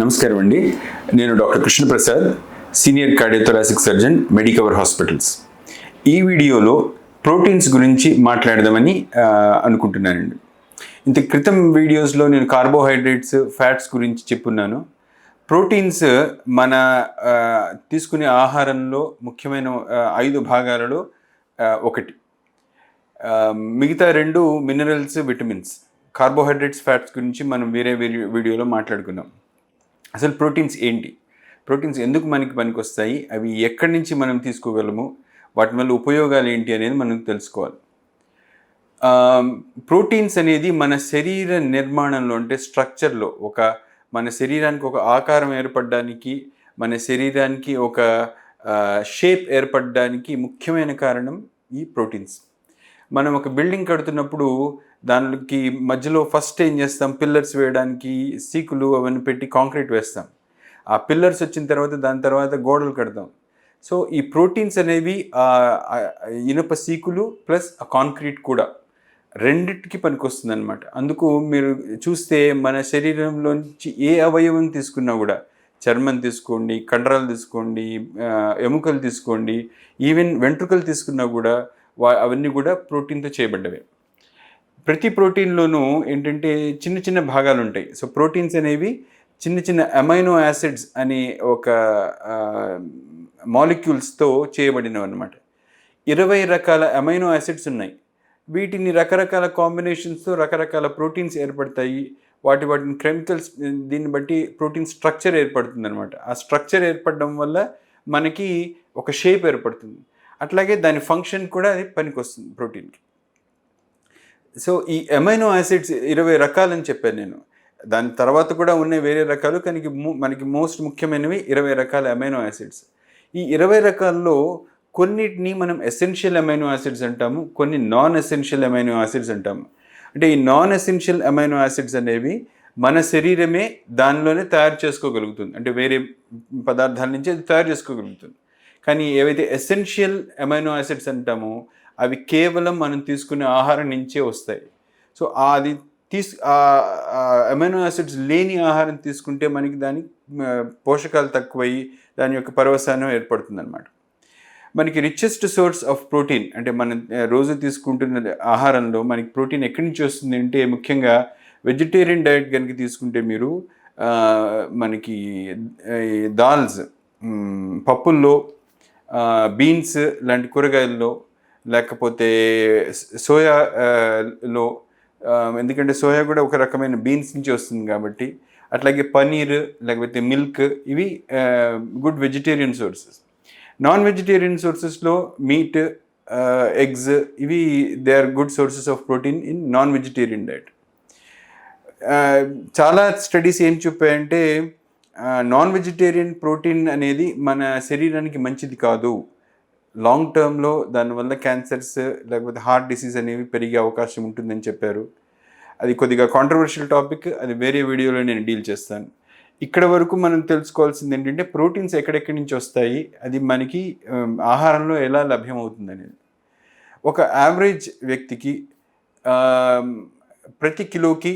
నమస్కారం అండి. నేను doctor Krishnaprasad senior cardiothoracic surgeon Medicover hospitals. ఈ వీడియోలో ప్రోటీన్స్ గురించి మాట్లాడదామని అనుకుంటున్నానండి. ఇంత క్రితం వీడియోస్లో నేను కార్బోహైడ్రేట్స్ ఫ్యాట్స్ గురించి చెప్పున్నాను. ప్రోటీన్స్ మన తీసుకునే ఆహారంలో ముఖ్యమైన ఐదు భాగాలలో ఒకటి. మిగతా రెండు మినరల్స్ విటమిన్స్. కార్బోహైడ్రేట్స్ ఫ్యాట్స్ గురించి మనం వేరే వేరే వీడియోలో మాట్లాడుకున్నాం. అసలు ప్రోటీన్స్ ఏంటి? ప్రోటీన్స్ ఎందుకు మనకి పనికి వస్తాయి అవి ఎక్కడి నుంచి మనం తీసుకోగలము? వాటి వల్ల ఉపయోగాలు ఏంటి అనేది మనం తెలుసుకోవాలి. ప్రోటీన్స్ అనేది మన శరీర నిర్మాణంలో అంటే స్ట్రక్చర్లో ఒక మన శరీరానికి ఒక ఆకారం ఏర్పడడానికి మన శరీరానికి ఒక షేప్ ఏర్పడడానికి ముఖ్యమైన కారణం ఈ ప్రోటీన్స్. మనం ఒక బిల్డింగ్ కడుతున్నప్పుడు దానికి మధ్యలో ఫస్ట్ ఏం చేస్తాం? పిల్లర్స్ వేయడానికి సీకులు అవన్నీ పెట్టి కాంక్రీట్ వేస్తాం. ఆ పిల్లర్స్ వచ్చిన తర్వాత దాని తర్వాత గోడలు కడతాం. సో ఈ ప్రోటీన్స్ అనేవి ఇనుప సీకులు ప్లస్ ఆ కాంక్రీట్ కూడా రెండిటికి పనికొస్తుంది అనమాట అందుకు మీరు చూస్తే మన శరీరంలోంచి ఏ అవయవం తీసుకున్నా కూడా చర్మం తీసుకోండి కండరాలు తీసుకోండి ఎముకలు తీసుకోండి ఈవెన్ వెంట్రుకలు తీసుకున్నా కూడా వా అవన్నీ కూడా ప్రోటీన్తో చేయబడ్డవే. ప్రతి ప్రోటీన్లోనూ ఏంటంటే చిన్న చిన్న భాగాలు ఉంటాయి సో ప్రోటీన్స్ అనేవి చిన్న చిన్న అమైనో యాసిడ్స్ అనే ఒక మాలిక్యూల్స్తో చేయబడినవి అనమాట ఇరవై రకాల అమైనో యాసిడ్స్ ఉన్నాయి. వీటిని రకరకాల కాంబినేషన్స్తో రకరకాల ప్రోటీన్స్ ఏర్పడతాయి. వాటి వాటిని కెమికల్స్ దీన్ని బట్టి ప్రోటీన్ స్ట్రక్చర్ ఏర్పడుతుంది అనమాట ఆ స్ట్రక్చర్ ఏర్పడడం వల్ల మనకి ఒక షేప్ ఏర్పడుతుంది. అట్లాగే దాని ఫంక్షన్ కూడా అది పనికొస్తుంది ప్రోటీన్కి. సో ఈ అమైనో యాసిడ్స్ ఇరవై రకాలని చెప్పాను నేను. దాని తర్వాత కూడా ఉన్నాయి వేరే రకాలు కానీ మనకి మోస్ట్ ముఖ్యమైనవి ఇరవై రకాల అమైనో యాసిడ్స్ ఈ ఇరవై రకాల్లో కొన్నిటిని మనం ఎసెన్షియల్ అమైనో యాసిడ్స్ అంటాము కొన్ని నాన్ ఎసెన్షియల్ అమైనో యాసిడ్స్ అంటాము. అంటే ఈ నాన్ ఎసెన్షియల్ అమైనో యాసిడ్స్ అనేవి మన శరీరమే దానిలోనే తయారు చేసుకోగలుగుతుంది. అంటే వేరే పదార్థాల నుంచి అది తయారు చేసుకోగలుగుతుంది. కానీ ఏవైతే ఎసెన్షియల్ అమైనో యాసిడ్స్ అంటామో అవి కేవలం మనం తీసుకునే ఆహారం నుంచే వస్తాయి. సో అది తీసు అమైనో యాసిడ్స్ లేని ఆహారం తీసుకుంటే మనకి దాని పోషకాలు తక్కువయ్యి దాని యొక్క పరవసానం ఏర్పడుతుంది అనమాట మనకి రిచెస్ట్ సోర్స్ ఆఫ్ ప్రోటీన్ అంటే మనం రోజు తీసుకుంటున్న ఆహారంలో మనకి ప్రోటీన్ ఎక్కడి నుంచి వస్తుంది అంటే ముఖ్యంగా వెజిటేరియన్ డైట్ కనుక తీసుకుంటే మీరు మనకి దాల్స్ పప్పుల్లో బీన్స్ లాంటి కూరగాయల్లో లేకపోతే సోయా లో ఎందుకంటే సోయా కూడా ఒక రకమైన బీన్స్ నుంచి వస్తుంది కాబట్టి అట్లాగే పనీర్ లేకపోతే మిల్క్ ఇవి good vegetarian sources. Non vegetarian సోర్సెస్లో meat eggs ఇవి they are good sources of protein in non vegetarian diet. చాలా స్టడీస్ ఏం చెప్పాయంటే నాన్ వెజిటేరియన్ ప్రోటీన్ అనేది మన శరీరానికి మంచిది కాదు. లాంగ్ టర్మ్లో దానివల్ల క్యాన్సర్స్ లేకపోతే హార్ట్ డిసీజ్ అనేవి పెరిగే అవకాశం ఉంటుందని చెప్పారు. అది కొద్దిగా కాంట్రవర్షియల్ టాపిక్ అది వేరే వీడియోలో నేను డీల్ చేస్తాను. ఇక్కడ వరకు మనం తెలుసుకోవాల్సింది ఏంటంటే ప్రోటీన్స్ ఎక్కడెక్కడి నుంచి వస్తాయి అది మనకి ఆహారంలో ఎలా లభ్యమవుతుంది అనేది ఒక యావరేజ్ వ్యక్తికి ప్రతి కిలోకి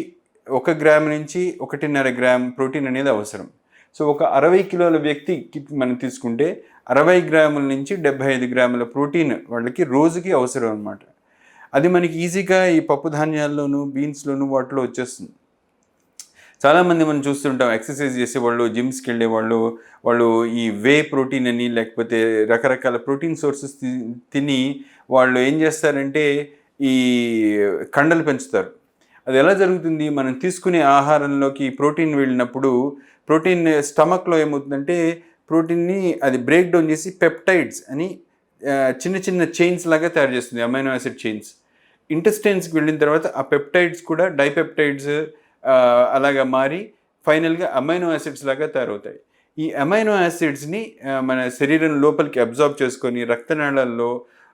ఒక గ్రామ్ నుంచి ఒకటిన్నర గ్రామ్ ప్రోటీన్ అనేది అవసరం. సో ఒక అరవై కిలోల వ్యక్తికి మనం తీసుకుంటే అరవై గ్రాముల నుంచి డెబ్బై ఐదు గ్రాముల ప్రోటీన్ వాళ్ళకి రోజుకి అవసరం అనమాట అది మనకి ఈజీగా ఈ పప్పు ధాన్యాల్లోనూ బీన్స్లోనూ వాటిలో వచ్చేస్తుంది. చాలామంది మనం చూస్తుంటాం ఎక్సర్సైజ్ చేసేవాళ్ళు జిమ్స్కి వెళ్ళేవాళ్ళు వాళ్ళు ఈ వే ప్రోటీన్ అని లేకపోతే రకరకాల ప్రోటీన్ సోర్సెస్ తిని వాళ్ళు ఏం చేస్తారంటే ఈ కండలు పెంచుతారు. అది ఎలా జరుగుతుంది? మనం తీసుకునే ఆహారంలోకి ప్రోటీన్ వెళ్ళినప్పుడు ప్రోటీన్ స్టమక్లో ఏమవుతుందంటే ప్రోటీన్ని అది బ్రేక్ డౌన్ చేసి పెప్టైడ్స్ అని చిన్న చిన్న చైన్స్ లాగా తయారు చేస్తుంది అమైనో యాసిడ్ చైన్స్ ఇంటెస్టైన్స్కి వెళ్ళిన తర్వాత ఆ పెప్టైడ్స్ కూడా డైపెప్టైడ్స్ అలాగా మారి ఫైనల్గా అమైనో యాసిడ్స్ లాగా తయారవుతాయి. ఈ అమైనో యాసిడ్స్ని మన శరీరం లోపలికి అబ్జార్బ్ చేసుకొని రక్తనాళాల్లో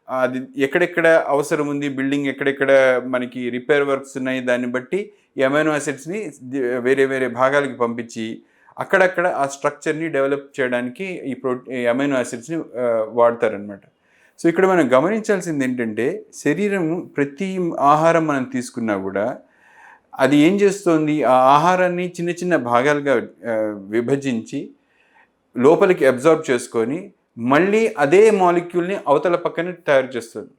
అది ఎక్కడెక్కడ అవసరం ఉంది? బిల్డింగ్ ఎక్కడెక్కడ మనకి రిపేర్ వర్క్స్ ఉన్నాయి? దాన్ని బట్టి ఈ అమైనో వేరే వేరే భాగాలకి పంపించి అక్కడక్కడ ఆ స్ట్రక్చర్ని డెవలప్ చేయడానికి ఈ ప్రో ఎమైనో అసెట్స్ని వాడతారనమాట సో ఇక్కడ మనం గమనించాల్సింది ఏంటంటే శరీరం ప్రతి ఆహారం మనం తీసుకున్నా కూడా అది ఏం చేస్తోంది? ఆ ఆహారాన్ని చిన్న చిన్న భాగాలుగా విభజించి లోపలికి అబ్జర్వ్ చేసుకొని మళ్ళీ అదే మాలిక్యూల్ని అవతల పక్కన తయారు చేస్తుంది.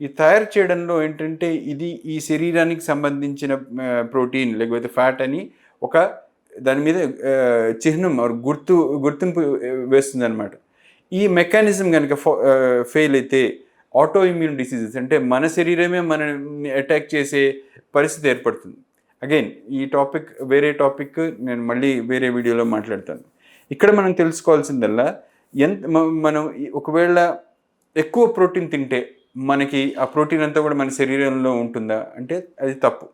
ఈ తయారు చేయడంలో ఏంటంటే ఇది ఈ శరీరానికి సంబంధించిన ప్రోటీన్ లేకపోతే ఫ్యాట్ అని ఒక దాని మీద చిహ్నం గుర్తు గుర్తింపు వేస్తుంది అనమాట ఈ మెకానిజం కనుక ఫెయిల్ అయితే ఆటో ఇమ్యూన్ డిసీజెస్ అంటే మన శరీరమే మనల్ని అటాక్ చేసే పరిస్థితి ఏర్పడుతుంది. అగైన్ ఈ టాపిక్ వేరే టాపిక్ నేను మళ్ళీ వేరే వీడియోలో మాట్లాడతాను. ఇక్కడ మనం తెలుసుకోవాల్సిందల్లా ఎంత మనం ఒకవేళ ఎక్కువ ప్రోటీన్ తింటే మనకి ఆ ప్రోటీన్ అంతా కూడా మన శరీరంలో ఉంటుందా? అంటే అది తప్పు.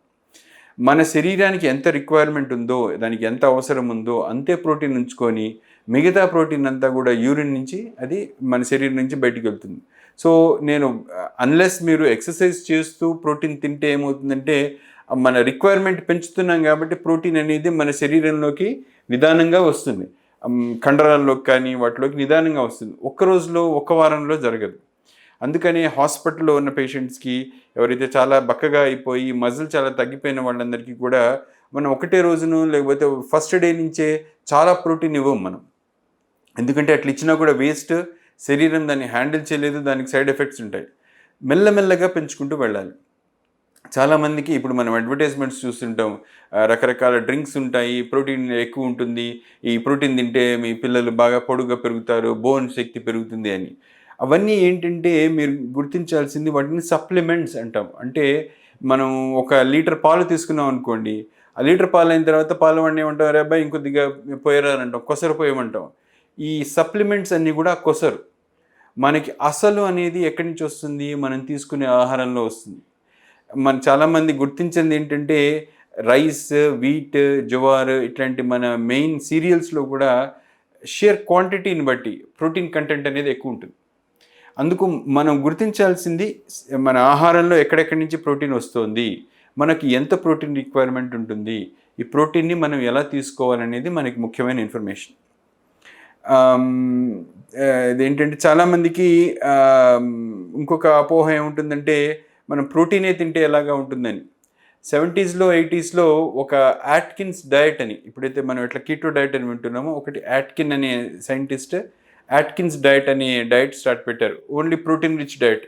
మన శరీరానికి ఎంత రిక్వైర్మెంట్ ఉందో దానికి ఎంత అవసరం ఉందో అంతే ప్రోటీన్ ఉంచుకొని మిగతా ప్రోటీన్ అంతా కూడా యూరిన్ నుంచి అది మన శరీరం నుంచి బయటికి వెళ్తుంది. సో నేను అన్లెస్ మీరు ఎక్సర్సైజ్ చేస్తూ ప్రోటీన్ తింటే ఏమవుతుందంటే మన రిక్వైర్మెంట్ పెంచుతున్నాం కాబట్టి ప్రోటీన్ అనేది మన శరీరంలోకి నిదానంగా వస్తుంది. కండరాల్లోకి కానీ వాటిలోకి నిదానంగా వస్తుంది. ఒక్క రోజులో ఒక్క వారంలో జరగదు. అందుకనే హాస్పిటల్లో ఉన్న పేషెంట్స్కి ఎవరైతే చాలా బక్కగా అయిపోయి మజిల్ చాలా తగ్గిపోయిన వాళ్ళందరికీ కూడా మనం ఒకటే రోజును లేకపోతే ఫస్ట్ డే నుంచే చాలా ప్రోటీన్ ఇవ్వం మనం. ఎందుకంటే అట్లా ఇచ్చినా కూడా వేస్ట్ శరీరం దాన్ని హ్యాండిల్ చేయలేదు దానికి సైడ్ ఎఫెక్ట్స్ ఉంటాయి. మెల్లమెల్లగా పెంచుకుంటూ వెళ్ళాలి. చాలామందికి ఇప్పుడు మనం అడ్వర్టైజ్మెంట్స్ చూస్తుంటాం. రకరకాల డ్రింక్స్ ఉంటాయి ప్రోటీన్ ఎక్కువ ఉంటుంది. ఈ ప్రోటీన్ తింటే మీ పిల్లలు బాగా పొడుగా పెరుగుతారు బోన్ శక్తి పెరుగుతుంది అని. అవన్నీ ఏంటంటే మీరు గుర్తించాల్సింది వాటిని సప్లిమెంట్స్ అంటాం. అంటే మనం ఒక లీటర్ పాలు తీసుకున్నాం అనుకోండి. ఆ లీటర్ పాలు అయిన తర్వాత పాలు వాడిని ఏమంటాం అరే అబ్బాయి ఇంకొద్దిగా పోయారంటాం కొసరు పోయమంటాం. ఈ సప్లిమెంట్స్ అన్నీ కూడా కొసరు. మనకి అసలు అనేది ఎక్కడి నుంచి వస్తుంది? మనం తీసుకునే ఆహారంలో వస్తుంది. మన చాలామంది గుర్తించింది ఏంటంటే రైస్ వీట్ జువార్ ఇట్లాంటి మన మెయిన్ సీరియల్స్లో కూడా షేర్ క్వాంటిటీని బట్టి ప్రోటీన్ కంటెంట్ అనేది ఎక్కువ ఉంటుంది. అందుకు మనం గుర్తించాల్సింది మన ఆహారంలో ఎక్కడెక్కడి నుంచి ప్రోటీన్ వస్తుంది మనకి ఎంత ప్రోటీన్ రిక్వైర్మెంట్ ఉంటుంది ఈ ప్రోటీన్ని మనం ఎలా తీసుకోవాలనేది మనకి ముఖ్యమైన ఇన్ఫర్మేషన్. ఇదేంటంటే చాలామందికి ఇంకొక అపోహ ఏముంటుందంటే మనం ప్రోటీనే తింటే ఎలాగా ఉంటుందని. సెవెంటీస్లో ఎయిటీస్లో ఒక యాట్కిన్స్ డయట్ అని ఇప్పుడైతే మనం ఇట్లా కీటో డయట్ అని వింటున్నామో ఒకటి యాట్కిన్ అనే సైంటిస్ట్ యాట్కిన్స్ డయట్ అనే డయట్ స్టార్ట్ పెట్టారు. Only protein rich diet.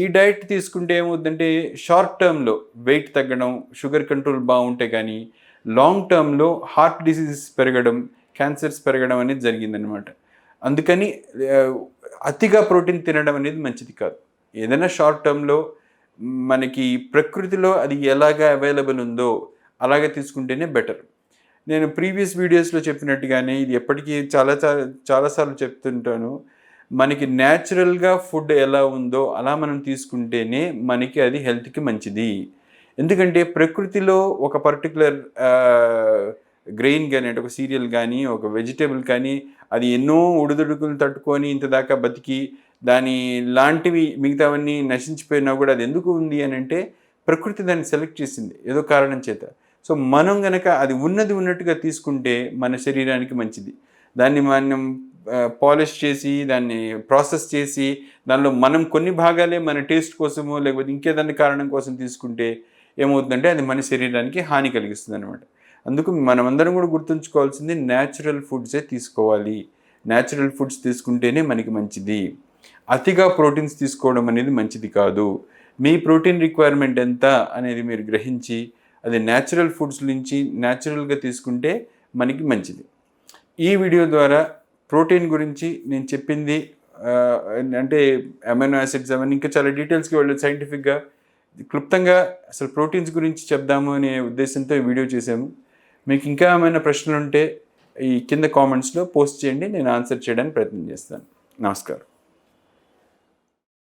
ఈ డయట్ తీసుకుంటే ఏమవుతుందంటే షార్ట్ టర్మ్లో వెయిట్ తగ్గడం షుగర్ కంట్రోల్ బాగుంటే కానీ లాంగ్ టర్మ్లో హార్ట్ డిసీజెస్ పెరగడం క్యాన్సర్స్ పెరగడం అనేది జరిగిందనమాట అందుకని అతిగా ప్రోటీన్ తినడం అనేది మంచిది కాదు. ఏదైనా షార్ట్ టర్మ్లో మనకి ప్రకృతిలో అది ఎలాగా అవైలబుల్ ఉందో అలాగే తీసుకుంటేనే బెటర్ నేను ప్రీవియస్ వీడియోస్లో చెప్పినట్టుగానే ఇది ఎప్పటికీ చాలా చాలా చాలాసార్లు చెప్తుంటాను. మనకి న్యాచురల్గా ఫుడ్ ఎలా ఉందో అలా మనం తీసుకుంటేనే మనకి అది హెల్త్కి మంచిది. ఎందుకంటే ప్రకృతిలో ఒక పర్టికులర్ గ్రెయిన్ కానీ అంటే ఒక సీరియల్ కానీ ఒక వెజిటేబుల్ కానీ అది ఎన్నో ఉడుదుడుకులు తట్టుకొని ఇంత దాకా బతికి దాని లాంటివి మిగతావన్నీ నశించిపోయినా కూడా అది ఎందుకు ఉంది అని అంటే ప్రకృతి దాన్ని సెలెక్ట్ చేసింది ఏదో కారణం చేత. సో మనం గనక అది ఉన్నది ఉన్నట్టుగా తీసుకుంటే మన శరీరానికి మంచిది. దాన్ని మనం పాలిష్ చేసి దాన్ని ప్రాసెస్ చేసి దానిలో మనం కొన్ని భాగాలే మన టేస్ట్ కోసమో లేకపోతే ఇంకేదన్నా కారణం కోసం తీసుకుంటే ఏమవుతుందంటే అది మన శరీరానికి హాని కలిగిస్తుంది అనమాట అందుకు మనమందరం కూడా గుర్తుంచుకోవాల్సింది న్యాచురల్ ఫుడ్సే తీసుకోవాలి. న్యాచురల్ ఫుడ్స్ తీసుకుంటేనే మనకి మంచిది. అతిగా ప్రోటీన్స్ తీసుకోవడం అనేది మంచిది కాదు. మీ ప్రోటీన్ రిక్వైర్మెంట్ ఎంత అనేది మీరు గ్రహించి అది న్యాచురల్ ఫుడ్స్ నుంచి న్యాచురల్గా తీసుకుంటే మనకి మంచిది. ఈ వీడియో ద్వారా ప్రోటీన్ గురించి నేను చెప్పింది అంటే అమైనో యాసిడ్స్ అవన్నీ ఇంకా చాలా డీటెయిల్స్కి వెళ్ళి సైంటిఫిక్గా క్లుప్తంగా అసలు ప్రోటీన్స్ గురించి చెప్దాము అనే ఉద్దేశంతో ఈ వీడియో చేశాము. మీకు ఇంకా ఏమైనా ప్రశ్నలు ఉంటే ఈ కింద కామెంట్స్లో పోస్ట్ చేయండి నేను ఆన్సర్ చేయడానికి ప్రయత్నం చేస్తాను. నమస్కారం.